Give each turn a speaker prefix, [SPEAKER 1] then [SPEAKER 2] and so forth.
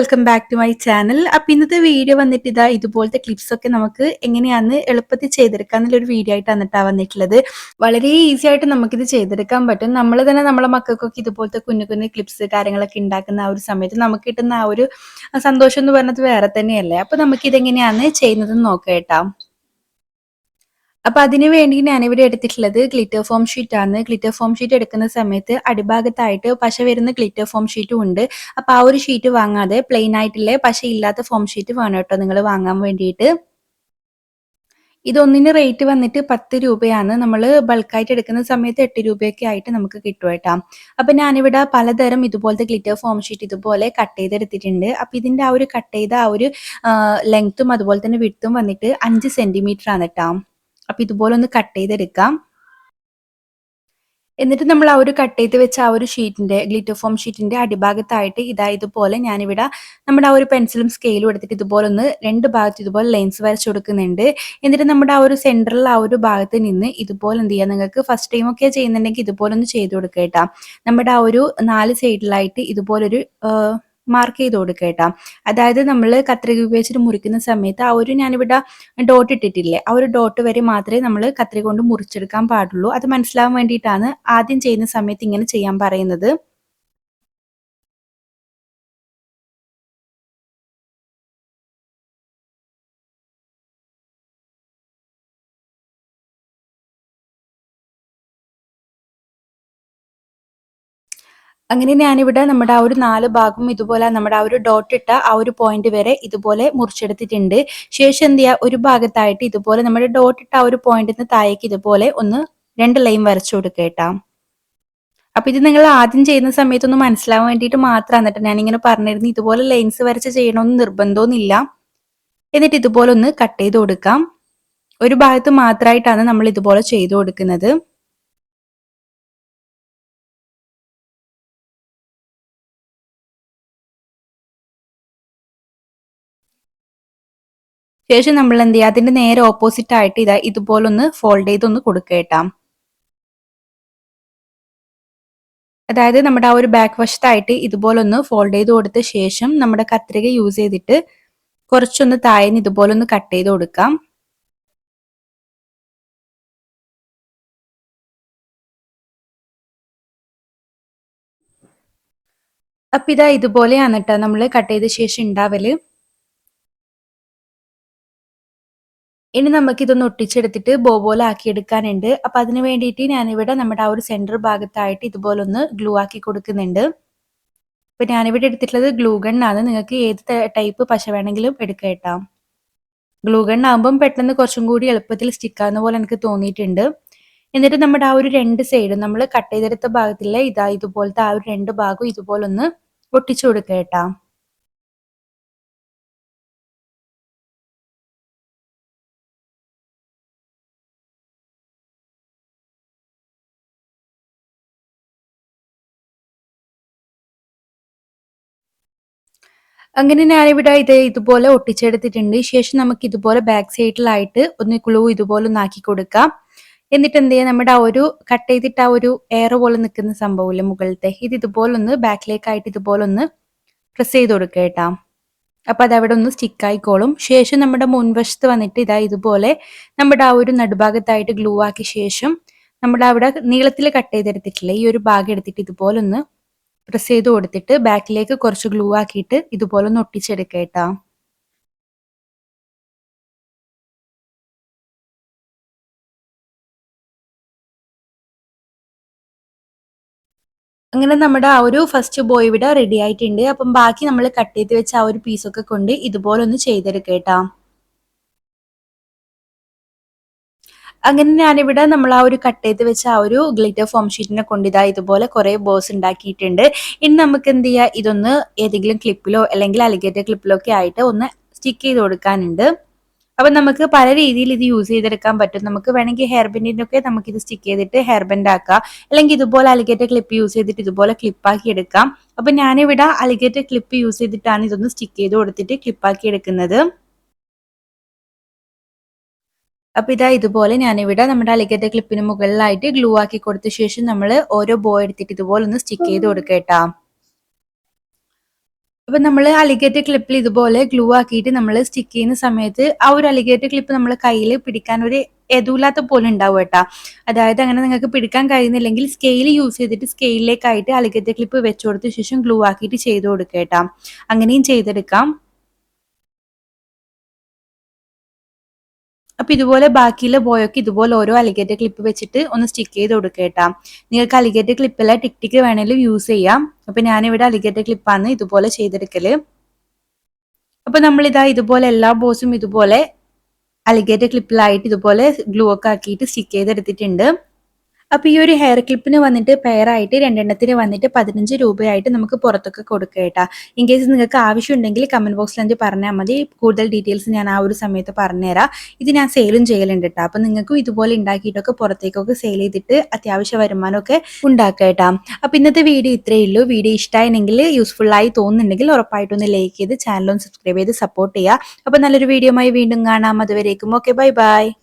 [SPEAKER 1] Welcome back to my channel അപ്പൊ ഇന്നത്തെ video വന്നിട്ട് ഇതാ ഇതുപോലത്തെ ക്ലിപ്സ് ഒക്കെ നമുക്ക് എങ്ങനെയാണ് എളുപ്പത്തിൽ ചെയ്തെടുക്കുക എന്നുള്ളൊരു വീഡിയോ ആയിട്ട് വന്നിട്ടാണ് വന്നിട്ടുള്ളത്. വളരെ ഈസി ആയിട്ട് നമുക്കിത് ചെയ്തെടുക്കാൻ പറ്റും. നമ്മൾ തന്നെ നമ്മളെ മക്കൾക്കൊക്കെ ഇതുപോലത്തെ കുഞ്ഞു കുഞ്ഞു ക്ലിപ്സ് കാര്യങ്ങളൊക്കെ ഉണ്ടാക്കുന്ന ആ ഒരു സമയത്ത് നമുക്ക് കിട്ടുന്ന ആ ഒരു സന്തോഷം എന്ന് പറഞ്ഞത് വേറെ തന്നെയല്ലേ? അപ്പൊ നമുക്ക് ഇതെങ്ങനെയാണ് ചെയ്യുന്നത് നോക്കാം അപ്പൊ അതിനു വേണ്ടി ഞാനിവിടെ എടുത്തിട്ടുള്ളത് ഗ്ലിറ്റർ ഫോം ഷീറ്റ് ആണ്. ഗ്ലിറ്റർ ഫോം ഷീറ്റ് എടുക്കുന്ന സമയത്ത് അടിഭാഗത്തായിട്ട് പശ വരുന്ന ഗ്ലിറ്റർ ഫോം ഷീറ്റും ഉണ്ട്. അപ്പൊ ആ ഒരു ഷീറ്റ് വാങ്ങാതെ പ്ലെയിൻ ആയിട്ടുള്ള പശ ഇല്ലാത്ത ഫോം ഷീറ്റ് വേണം കേട്ടോ നിങ്ങൾ വാങ്ങാൻ വേണ്ടിയിട്ട്. ഇതൊന്നിന് റേറ്റ് വന്നിട്ട് പത്ത് രൂപയാണ്. നമ്മൾ ബൾക്കായിട്ട് എടുക്കുന്ന സമയത്ത് എട്ട് രൂപയൊക്കെ ആയിട്ട് നമുക്ക് കിട്ടും കേട്ടോ. അപ്പൊ ഞാനിവിടെ പലതരം ഇതുപോലത്തെ ഗ്ലിറ്റർ ഫോം ഷീറ്റ് ഇതുപോലെ കട്ട് ചെയ്തെടുത്തിട്ടുണ്ട്. അപ്പൊ ഇതിന്റെ ആ ഒരു കട്ട് ചെയ്ത ആ ഒരു ലെങ്ത്തും അതുപോലെ തന്നെ വിട്ടും വന്നിട്ട് അഞ്ച് സെന്റിമീറ്റർ ആണ് കേട്ടോ. അപ്പൊ ഇതുപോലെ ഒന്ന് കട്ട് ചെയ്തെടുക്കാം. എന്നിട്ട് നമ്മൾ ആ ഒരു കട്ട് ചെയ്ത് വെച്ച ആ ഒരു ഷീറ്റിന്റെ ഗ്ലിറ്റർ ഫോം ഷീറ്റിന്റെ അടിഭാഗത്തായിട്ട് ഇതാ ഇതുപോലെ ഞാനിവിടെ നമ്മുടെ ആ ഒരു പെൻസിലും സ്കെയിലും എടുത്തിട്ട് ഇതുപോലെ ഒന്ന് രണ്ട് ഭാഗത്ത് ഇതുപോലെ ലൈൻസ് വരച്ചു കൊടുക്കുന്നുണ്ട്. എന്നിട്ട് നമ്മുടെ ആ ഒരു സെന്ററിൽ ആ ഒരു ഭാഗത്ത് നിന്ന് ഇതുപോലെ എന്ത് ചെയ്യാം? നിങ്ങൾക്ക് ഫസ്റ്റ് ടൈം ഒക്കെ ചെയ്യുന്നുണ്ടെങ്കിൽ ഇതുപോലെ ഒന്ന് ചെയ്ത് കൊടുക്കുക നമ്മുടെ ആ ഒരു നാല് സൈഡിലായിട്ട് ഇതുപോലൊരു മാർക്ക് ചെയ്ത് കൊടുക്കുക കേട്ടോ. അതായത് നമ്മൾ കത്രിക ഉപയോഗിച്ചിട്ട് മുറിക്കുന്ന സമയത്ത് ആ ഒരു ഞാനിവിടെ ഡോട്ട് ഇട്ടിട്ടില്ലേ ആ ഒരു ഡോട്ട് വരെ മാത്രമേ നമ്മൾ കത്രിക കൊണ്ട് മുറിച്ചെടുക്കാൻ പാടുള്ളൂ. അത് മനസ്സിലാവാൻ വേണ്ടിയിട്ടാണ് ആദ്യം ചെയ്യുന്ന സമയത്ത് ഇങ്ങനെ ചെയ്യാൻ പറയുന്നത്. അങ്ങനെ ഞാനിവിടെ നമ്മുടെ ആ ഒരു നാല് ഭാഗം ഇതുപോലെ നമ്മുടെ ആ ഒരു ഡോട്ട് ഇട്ട ആ ഒരു പോയിന്റ് വരെ ഇതുപോലെ മുറിച്ചെടുത്തിട്ടുണ്ട്. ശേഷം എന്ത് ചെയ്യുക ഒരു ഭാഗത്തായിട്ട് ഇതുപോലെ നമ്മുടെ ഡോട്ട് ഇട്ട ആ ഒരു പോയിന്റിന് താഴേക്ക് ഇതുപോലെ ഒന്ന് രണ്ട് ലൈൻ വരച്ചു കൊടുക്കേട്ടാ അപ്പൊ ഇത് നിങ്ങൾ ആദ്യം ചെയ്യുന്ന സമയത്തൊന്ന് മനസ്സിലാവാൻ വേണ്ടിയിട്ട് മാത്രമാണ് കേട്ടോ ഞാനിങ്ങനെ പറഞ്ഞിരുന്നു ഇതുപോലെ ലൈൻസ് വരച്ച് ചെയ്യണമെന്ന് നിർബന്ധമൊന്നുമില്ല. എന്നിട്ട് ഇതുപോലെ ഒന്ന് കട്ട് ചെയ്ത് കൊടുക്കാം. ഒരു ഭാഗത്ത് മാത്രമായിട്ടാണ് നമ്മൾ ഇതുപോലെ ചെയ്തു കൊടുക്കുന്നത്. ശേഷം നമ്മൾ എന്ത് ചെയ്യുക? അതിന്റെ നേരെ ഓപ്പോസിറ്റ് ആയിട്ട് ഇതാ ഇതുപോലെ ഒന്ന് ഫോൾഡ് ചെയ്തൊന്ന് കൊടുക്കേട്ടാം അതായത് നമ്മുടെ ആ ഒരു ബാക്ക് വശത്തായിട്ട് ഇതുപോലൊന്ന് ഫോൾഡ് ചെയ്ത് കൊടുത്ത ശേഷം നമ്മുടെ കത്രിക യൂസ് ചെയ്തിട്ട് കുറച്ചൊന്ന് താഴ്ന്ന് ഇതുപോലൊന്ന് കട്ട് ചെയ്ത് കൊടുക്കാം. അപ്പൊ ഇതാ ഇതുപോലെയാണ് കേട്ടോ നമ്മൾ കട്ട് ചെയ്ത ശേഷം ഉണ്ടാവൽ. ഇനി നമുക്ക് ഇതൊന്ന് ഒട്ടിച്ചെടുത്തിട്ട് ബോ പോലെ ആക്കി എടുക്കാനുണ്ട് അപ്പൊ അതിന് വേണ്ടിയിട്ട് ഞാനിവിടെ നമ്മുടെ ആ ഒരു സെന്റർ ഭാഗത്തായിട്ട് ഇതുപോലെ ഒന്ന് ഗ്ലൂ ആക്കി കൊടുക്കുന്നുണ്ട്. അപ്പൊ ഞാനിവിടെ എടുത്തിട്ടുള്ളത് ഗ്ലൂ ഗണ്ണാണ് നിങ്ങൾക്ക് ഏത് ടൈപ്പ് പശ വേണമെങ്കിലും എടുക്കാം ഗ്ലൂ ഗൺ ആകുമ്പം പെട്ടെന്ന് കുറച്ചും കൂടി എളുപ്പത്തിൽ സ്റ്റിക്കാവുന്ന പോലെ എനിക്ക് തോന്നിയിട്ടുണ്ട്. എന്നിട്ട് നമ്മുടെ ആ ഒരു രണ്ട് സൈഡും നമ്മൾ കട്ട് ചെയ്തെടുത്ത ഭാഗത്തിലെ ഇതാ ഇതുപോലത്തെ ആ ഒരു രണ്ട് ഭാഗവും ഇതുപോലെ ഒന്ന് ഒട്ടിച്ചു കൊടുക്കുക അങ്ങനെ ഞാനിവിടെ ഇത് ഇതുപോലെ ഒട്ടിച്ചെടുത്തിട്ടുണ്ട്. ശേഷം നമുക്ക് ഇതുപോലെ ബാക്ക് സൈഡിലായിട്ട് ഒന്ന് ക്ലൂ ഇതുപോലെ ഒന്ന് ആക്കി കൊടുക്കാം. എന്നിട്ട് എന്ത് ചെയ്യാം? നമ്മുടെ ആ ഒരു കട്ട് ചെയ്തിട്ട് ആ ഒരു എയർ പോലെ നിൽക്കുന്ന സംഭവമില്ല മുകളിലത്തെ? ഇത് ഇതുപോലെ ഒന്ന് ബാക്കിലേക്കായിട്ട് ഇതുപോലെ ഒന്ന് പ്രസ് ചെയ്ത് കൊടുക്കുക കേട്ടാ. അപ്പൊ അത് അവിടെ ഒന്ന് സ്റ്റിക്ക് ആയിക്കോളും. ശേഷം നമ്മുടെ മുൻവശത്ത് വന്നിട്ട് ഇതാ ഇതുപോലെ നമ്മുടെ ആ ഒരു നടുഭാഗത്തായിട്ട് ഗ്ലൂ ആക്കിയ ശേഷം നമ്മുടെ അവിടെ നീളത്തിൽ കട്ട് ചെയ്തെടുത്തിട്ടില്ല? ഈ ഒരു ഭാഗം എടുത്തിട്ട് ഇതുപോലെ ഒന്ന് പ്രസ് ചെയ്ത് കൊടുത്തിട്ട് ബാക്കിലേക്ക് കുറച്ച് ഗ്ലൂ ആക്കിയിട്ട് ഇതുപോലെ ഒന്ന് ഒട്ടിച്ചെടുക്കേട്ടാ അങ്ങനെ നമ്മുടെ ആ ഒരു ഫസ്റ്റ് ബോയ് ഇവിടെ റെഡി ആയിട്ടുണ്ട്. അപ്പം ബാക്കി നമ്മൾ കട്ട് ചെയ്ത് വെച്ച ആ ഒരു പീസൊക്കെ കൊണ്ട് ഇതുപോലെ ഒന്ന് ചെയ്തെടുക്കേട്ടാ അങ്ങനെ ഞാനിവിടെ നമ്മൾ ആ ഒരു കട്ട് ചെയ്ത് വെച്ച ആ ഒരു ഗ്ലിറ്റർ ഫോം ഷീറ്റിനെ കൊണ്ട് ഇതാ ഇതുപോലെ കുറെ ബോസ് ഉണ്ടാക്കിയിട്ടുണ്ട്. ഇനി നമുക്ക് എന്ത് ചെയ്യാം? ഇതൊന്ന് ഏതെങ്കിലും ക്ലിപ്പിലോ അല്ലെങ്കിൽ അലിഗേറ്റർ ക്ലിപ്പിലോ ഒക്കെ ആയിട്ട് ഒന്ന് സ്റ്റിക്ക് ചെയ്ത് കൊടുക്കാനുണ്ട്. അപ്പൊ നമുക്ക് പല രീതിയിൽ ഇത് യൂസ് ചെയ്തെടുക്കാൻ പറ്റും. നമുക്ക് വേണമെങ്കിൽ ഹെയർ ബെൻഡിനൊക്കെ നമുക്ക് ഇത് സ്റ്റിക്ക് ചെയ്തിട്ട് ഹെയർ ബെൻഡ് ആക്കാം. അല്ലെങ്കിൽ ഇതുപോലെ അലിഗേറ്റർ ക്ലിപ്പ് യൂസ് ചെയ്തിട്ട് ഇതുപോലെ ക്ലിപ്പാക്കി എടുക്കാം. അപ്പൊ ഞാനിവിടെ അലിഗേറ്റർ ക്ലിപ്പ് യൂസ് ചെയ്തിട്ടാണ് ഇതൊന്ന് സ്റ്റിക്ക് ചെയ്ത് കൊടുത്തിട്ട് ക്ലിപ്പാക്കി എടുക്കുന്നത്. അപ്പൊ ഇതാ ഇതുപോലെ ഞാനിവിടെ നമ്മുടെ അലിഗത്തെ ക്ലിപ്പിന് മുകളിലായിട്ട് ഗ്ലൂ ആക്കി കൊടുത്ത ശേഷം നമ്മൾ ഓരോ ബോ എടുത്തിട്ട് ഇതുപോലെ ഒന്ന് സ്റ്റിക്ക് ചെയ്ത് കൊടുക്കേട്ടാ അപ്പൊ നമ്മൾ അലിഗേറ്റ് ക്ലിപ്പിൽ ഇതുപോലെ ഗ്ലൂ ആക്കിയിട്ട് നമ്മൾ സ്റ്റിക്ക് ചെയ്യുന്ന സമയത്ത് ആ ഒരു അലിഗേറ്റ് ക്ലിപ്പ് നമ്മൾ കയ്യിൽ പിടിക്കാൻ ഒരു എതുല്ലാത്ത പോലെ ഉണ്ടാവും കേട്ടാ. അതായത് അങ്ങനെ നിങ്ങൾക്ക് പിടിക്കാൻ കഴിയുന്നില്ലെങ്കിൽ സ്കെയിൽ യൂസ് ചെയ്തിട്ട് സ്കെയിലിലേക്കായിട്ട് അലിഗേറ്റ് ക്ലിപ്പ് വെച്ചു കൊടുത്ത ശേഷം ഗ്ലൂ ആക്കിയിട്ട് ചെയ്ത് കൊടുക്കുക കേട്ടാ. അങ്ങനെയും ചെയ്തെടുക്കാം. അപ്പൊ ഇതുപോലെ ബാക്കിയുള്ള ബോയൊക്കെ ഇതുപോലെ ഓരോ അലിഗേറ്റർ ക്ലിപ്പ് വെച്ചിട്ട് ഒന്ന് സ്റ്റിക്ക് ചെയ്ത് കൊടുക്കേട്ടാ നിങ്ങൾക്ക് അലിഗേറ്റർ ക്ലിപ്പല്ല ടിക് വേണമെങ്കിലും യൂസ് ചെയ്യാം. അപ്പൊ ഞാനിവിടെ അലിഗേറ്റർ ക്ലിപ്പാണ് ഇതുപോലെ ചെയ്തെടുക്കൽ. അപ്പൊ നമ്മൾ ഇതാ ഇതുപോലെ എല്ലാ ബോസും ഇതുപോലെ അലിഗേറ്റർ ക്ലിപ്പിലായിട്ട് ഇതുപോലെ ഗ്ലൂ ഒക്കെ ആക്കിയിട്ട് സ്റ്റിക്ക് ചെയ്തെടുത്തിട്ടുണ്ട്. അപ്പൊ ഈ ഒരു ഹെയർ ക്ലിപ്പിന് വന്നിട്ട് പെയറായിട്ട് രണ്ടെണ്ണത്തിന് വന്നിട്ട് പതിനഞ്ച് രൂപയായിട്ട് നമുക്ക് പുറത്തൊക്കെ കൊടുക്കുക കേട്ടാ. ഇൻ കേസ് നിങ്ങൾക്ക് ആവശ്യമുണ്ടെങ്കിൽ കമന്റ് ബോക്സിൽ എനിക്ക് പറഞ്ഞാൽ മതി. കൂടുതൽ ഡീറ്റെയിൽസ് ഞാൻ ആ ഒരു സമയത്ത് പറഞ്ഞുതരാം. ഇത് ഞാൻ സെയിലും ചെയ്യലുണ്ട് കേട്ടോ. അപ്പൊ നിങ്ങൾക്കും ഇതുപോലെ ഉണ്ടാക്കിയിട്ടൊക്കെ പുറത്തേക്കൊക്കെ സെയിൽ ചെയ്തിട്ട് അത്യാവശ്യ വരുമാനമൊക്കെ ഉണ്ടാക്കുക കേട്ടാ. അപ്പൊ ഇന്നത്തെ വീഡിയോ ഇത്രയേ ഉള്ളൂ. വീഡിയോ ഇഷ്ടമായെങ്കിൽ യൂസ്ഫുൾ ആയി തോന്നുന്നുണ്ടെങ്കിൽ ഉറപ്പായിട്ടൊന്ന് ലൈക്ക് ചെയ്ത് ചാനലും സബ്സ്ക്രൈബ് ചെയ്ത് സപ്പോർട്ട് ചെയ്യുക. അപ്പൊ നല്ലൊരു വീഡിയോ വീണ്ടും കാണാം. അതുവരേക്കും. Okay bye bye